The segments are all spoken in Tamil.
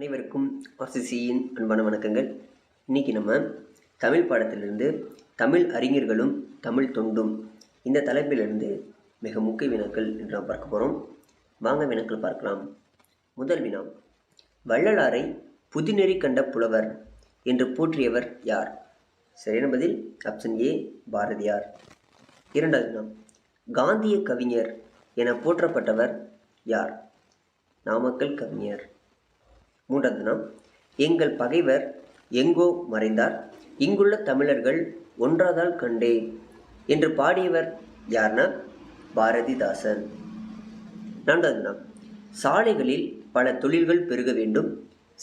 அனைவருக்கும் ஆர்சிசியின் அன்பான வணக்கங்கள். இன்னைக்கு நம்ம தமிழ் பாடத்திலிருந்து தமிழ் அறிஞர்களும் தமிழ் தொண்டும் இந்த தலைப்பிலிருந்து மிக முக்கிய வினாக்கள் என்று நாம் பார்க்க போகிறோம் வாங்க வினாக்கள் பார்க்கலாம். முதல் வினா வள்ளலாரை புதுநெறி கண்ட புலவர் என்று போற்றியவர் யார்? சரியான பதில் ஆப்ஷன் ஏ பாரதியார். இரண்டாவது வினா காந்திய கவிஞர் என போற்றப்பட்டவர் யார்? நாமக்கல் கவிஞர். மூன்றாவது தினம் எங்கள் பகைவர் எங்கோ மறைந்தார் இங்குள்ள தமிழர்கள் ஒன்றாதால் கண்டே என்று பாடியவர் யார்னா? பாரதிதாசன். நான்காவது தினம் சாலைகளில் பல தொழில்கள் பெருக வேண்டும்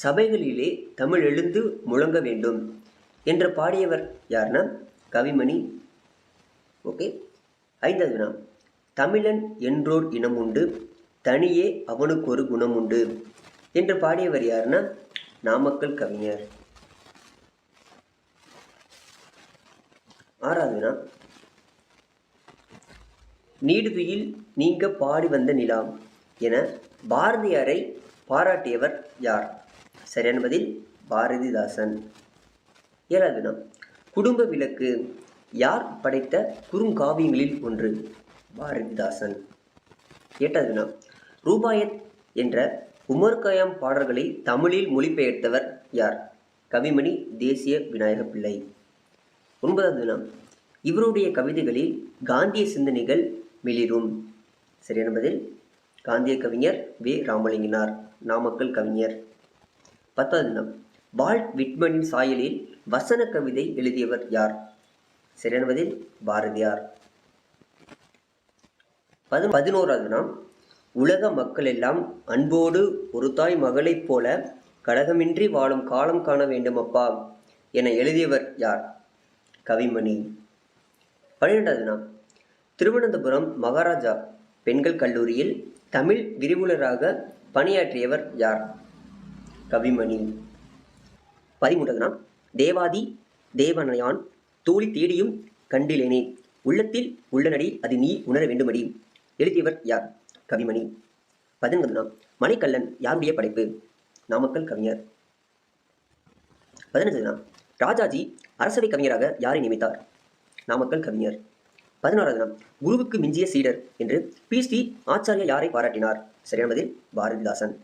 சபைகளிலே தமிழ் எழுந்து முழங்க வேண்டும் என்று பாடியவர் யார்னா? கவிமணி. ஓகே. ஐந்தாவது வினா தமிழன் என்றோர் இனம் உண்டு தனியே அவனுக்கு ஒரு குணம் உண்டு என்று பாடியவர் யாருன்னா? நாமக்கல் கவிஞர். ஆறாவதுனா நீடுதுயில் நீங்க பாடி வந்த நிலாம் என பாரதியாரை பாராட்டியவர் யார்? சரியான பதில் பாரதிதாசன். ஏழாவதுனா குடும்ப விளக்கு. யார் படைத்த குறுங்காவியங்களில் ஒன்று? பாரதிதாசன். எட்டாவதுனா ரூபாயத் என்ற உமர் கயாம் பாடல்களை தமிழில் மொழிபெயர்த்தவர் யார்? கவிமணி தேசிய விநாயக பிள்ளை ஒன்பதாவது வினா இவருடைய கவிதைகளில் காந்திய சிந்தனைகள் மிளிரும் சரியான பதில்? காந்திய கவிஞர் வே. ராமலிங்கனார் நாமக்கல் கவிஞர். பத்தாவது தினம் வால்ட் விட்மனின் சாயலில் வசன கவிதை எழுதியவர் யார்? சரியான பதில்? பாரதியார். பதி பதினோராவது தினம் உலக மக்கள் எல்லாம் அன்போடு ஒரு தாய் மகளைப் போல கடகமின்றி வாழும் காலம் காண வேண்டும் அப்பா என எழுதியவர் யார்? கவிமணி. பன்னிரெண்டாவது தினம் திருவனந்தபுரம் மகாராஜா பெண்கள் கல்லூரியில் தமிழ் விரிவுலராக பணியாற்றியவர் யார்? கவிமணி. பதிமூன்றாவது நாள். தேவாதி தேவனையான் தோழி தேடியும் கண்டிலேனே. உள்ளத்தில் உள்ளனடி அது நீ உணர வேண்டுமடி. எழுதியவர் யார்? கவிமணி. பதினொன்றாம் மணிக்கல்லன் யாருடைய படைப்பு? நாமக்கல் கவிஞர். பதினஞ்சாம் ராஜாஜி அரசவை கவிஞராக யாரை நியமித்தார்? நாமக்கல் கவிஞர். பதினாறாவது குருவுக்கு மிஞ்சிய சீடர் என்று பி. ஸ்ரீ ஆச்சாரியா யாரை பாராட்டினார்? சரியானது பாரதிதாசன்.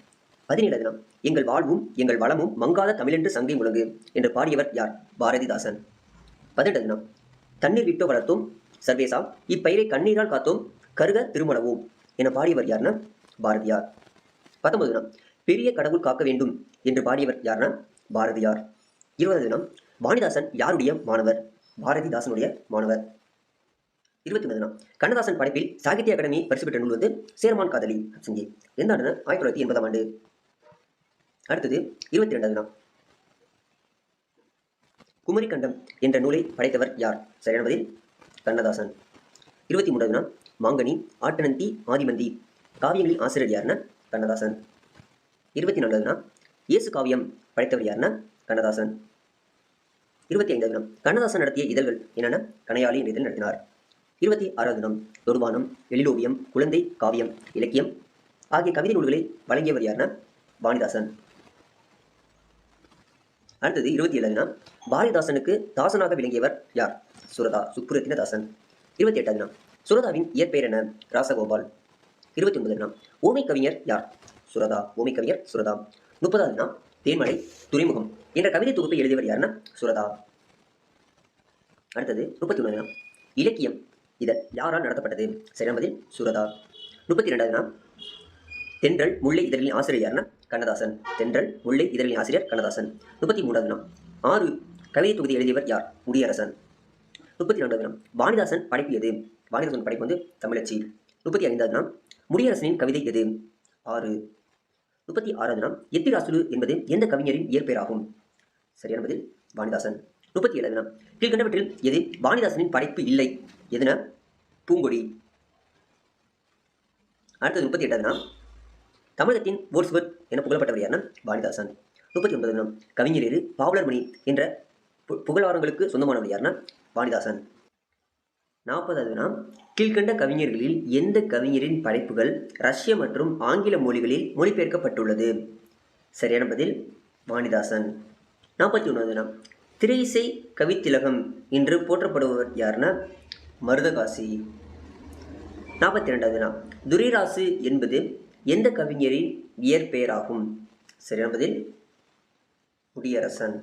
பதினேழாவது நாள் எங்கள் வாழ்வும் எங்கள் வளமும் மங்காத தமிழென்று சங்கை முழங்கு என்று பாடியவர் யார்? பாரதிதாசன். பதினெட்டாவது தண்ணீர் விட்டு வளர்த்தோம் சர்வேசா இப்பயிரை கண்ணீரால் காத்தோம் கருக திருமணவோம். என பாடியவர் யாருன்னா பாரதியார். பத்தொன்பது தினம் பெரிய கடவுள் காக்க வேண்டும் என்று பாடியவர் யாருன்னா பாரதியார். இருபது தினம் வாணிதாசன் யாருடைய மாணவர்? பாரதிதாசனுடைய மாணவர். இருபத்தி ஒன்பது தினம் கண்ணதாசன் படைப்பில் சாகித்ய அகாடமி பரிசு பெற்ற நூல் வந்து சேர்மான் காதலி சங்கி எந்த ஆண்டுனா ஆயிரத்தி தொள்ளாயிரத்தி எண்பதாம் ஆண்டு. அடுத்தது இருபத்தி ரெண்டாவது தினம். குமரி கண்டம் என்ற நூலை படைத்தவர் யார்? சரியான பதில் கண்ணதாசன். இருபத்தி மூன்றாவது நாள் மாங்கனி ஆட்டனந்தி ஆதிமந்தி. காவியங்களின் ஆசிரியர் யாருன்னா கண்ணதாசன். இருபத்தி நான்காவது இயேசு காவியம் படைத்தவர் யாருன்னா கண்ணதாசன். இருபத்தி ஐந்தாவது கண்ணதாசன் நடத்திய இதழ்கள் என்னென்ன? கணையாளி என்ற இதழ் நடத்தினார். இருபத்தி ஆறாவது தினம் துர்வானம் எழிலோவியம் குழந்தை காவியம் இலக்கியம் ஆகிய கவிதை நூல்களை வழங்கியவர் யாருன்னா வாணிதாசன். அடுத்தது இருபத்தி ஏழாவது தினம் பாரதிதாசனுக்கு தாசனாக விளங்கியவர் யார்? சுரதா சுப்புரத்தின தாசன் இருபத்தி எட்டாவது தினம் சுரதாவின் இயற்பெயர் என்ன ராசகோபால். இருபத்தி ஒன்பது நாம் ஓமை கவிஞர் யார்? சுரதா. ஓமை கவிஞர் சுரதா. முப்பதாவது நாம் தேன்மலை துறைமுகம். என்ற கவிதை தொகுப்பை எழுதியவர் யாருன்னா? சுரதா. அடுத்தது முப்பத்தி ஒன்பது நாம் இலக்கியம். இதை யாரால் நடத்தப்பட்டது? சரியான பதில் சுரதா. முப்பத்தி ரெண்டாவது நாள் தென்றல் முல்லை இதழின் ஆசிரியர் யாருன்னா? கண்ணதாசன். தென்றல் முல்லை இதழின் ஆசிரியர் கண்ணதாசன். முப்பத்தி மூணாவது நாள் ஆறு கவிதை தொகுதி எழுதியவர் யார்? முடியரசன். முப்பத்தி ரெண்டாவது நாள் வாணிதாசன் படைப்பியது. எது படைப்பு வந்து தமிழச்சி. முப்பத்தி ஐந்தாவது நாள் முடியரசனின் கவிதை எது? ஆறு. முப்பத்தி ஆறாவது நாள் எத்திராசுலு என்பது எந்த கவிஞரின் இயற்பெயராகும்? சரியான பதில் வாணிதாசன். முப்பத்தி ஏழாவது நாள் கீழ்கண்டவற்றில் எது வாணிதாசனின் படைப்பு இல்லை? எதுன? பூங்கொடி. அடுத்தது முப்பத்தி எட்டாவது நாள் தமிழகத்தின் போர்ஸ்வர்த் என புகழப்பட்டவர் யாருன்னா? வாணிதாசன். முப்பத்தி ஒன்பது நாள் கவிஞர் எது? பாவலர் மணி என்ற பு- புகழாரங்களுக்கு சொந்தமானவர் யாருன்னா? வாணிதாசன். நாற்பதாவது நாம் கீழ்கண்ட கவிஞர்களில் எந்த கவிஞரின் படைப்புகள் ரஷ்ய மற்றும் ஆங்கில மொழிகளில் மொழிபெயர்க்கப்பட்டுள்ளது? சரியான பதில் வாணிதாசன். நாற்பத்தி ஒன்றாவது நாம் திரையிசை கவித்திலகம் என்று போற்றப்படுபவர் யாருன்னா மருதகாசி. நாற்பத்தி ரெண்டாவது நாம் துரைராசு என்பது எந்த கவிஞரின் இயற்பெயராகும்? சரியான பதில் முடியரசன்.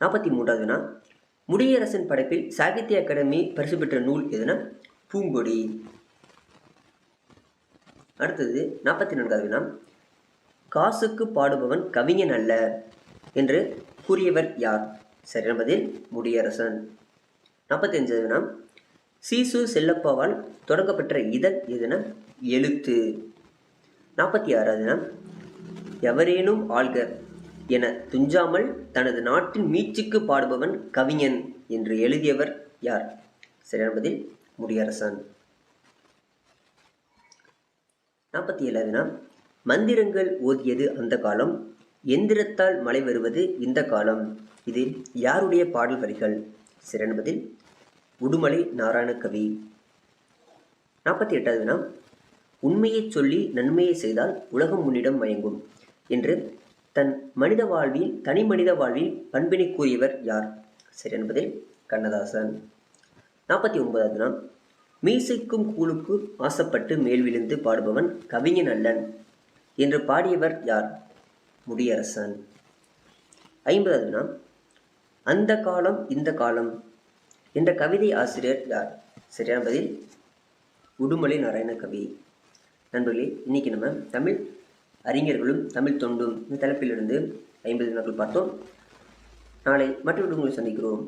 நாற்பத்தி மூன்றாவது நாம் முடியரசன் படைப்பில் சாகித்ய அகாடமி பரிசு பெற்ற நூல் எதுனா? பூங்கொடி. அடுத்தது நாற்பத்தி நான்காவது வினா. காசுக்கு பாடுபவன் கவிஞன் அல்ல என்று கூறியவர் யார்? சரியான பதில் முடியரசன். நாற்பத்தி அஞ்சாவது வினா. சீசு செல்லப்பாவால் தொடங்கப்பட்ட இதழ் எதுனா? எழுத்து. நாற்பத்தி ஆறாவது வினா. எவரேனும் ஆள்க என துஞ்சாமல் தனது நாட்டின் மீட்சிக்கு பாடுபவன் கவிஞன் என்று எழுதியவர் யார்? சரியான பதில் முடியரசன். நாற்பத்தி ஏழாவதுனா மந்திரங்கள் ஓதியது அந்த காலம் எந்திரத்தால் மழை வருவது இந்த காலம். இது யாருடைய பாடல் வரிகள்? சரியான பதில் உடுமலை நாராயணகவி. நாற்பத்தி எட்டாவதுனா உண்மையை சொல்லி நன்மையை செய்தால் உலகம் உன்னிடம் மயங்கும் என்று தன் மனித வாழ்வில் தனி மனித வாழ்வில் பண்பினை கூறியவர் யார்? சரி என்பதில் கண்ணதாசன். நாற்பத்தி ஒன்பதாவது நாள் மீசைக்கும் கூழுக்கு ஆசைப்பட்டு மேல் விழுந்து பாடுபவன் கவிஞன் அல்லன் என்று பாடியவர் யார்? முடியரசன். ஐம்பதாவது நாள் அந்த காலம் இந்த காலம் என்ற கவிதை ஆசிரியர் யார்? சரியான பதில் உடுமலை நாராயண கவி நண்பர்களே இன்னைக்கு நம்ம தமிழ் அறிஞர்களும் தமிழ் தொண்டும் இந்த தலைப்பிலிருந்து ஐம்பது நாட்கள் பார்த்தோம். நாளை மற்றொரு சந்திக்கிறோம்.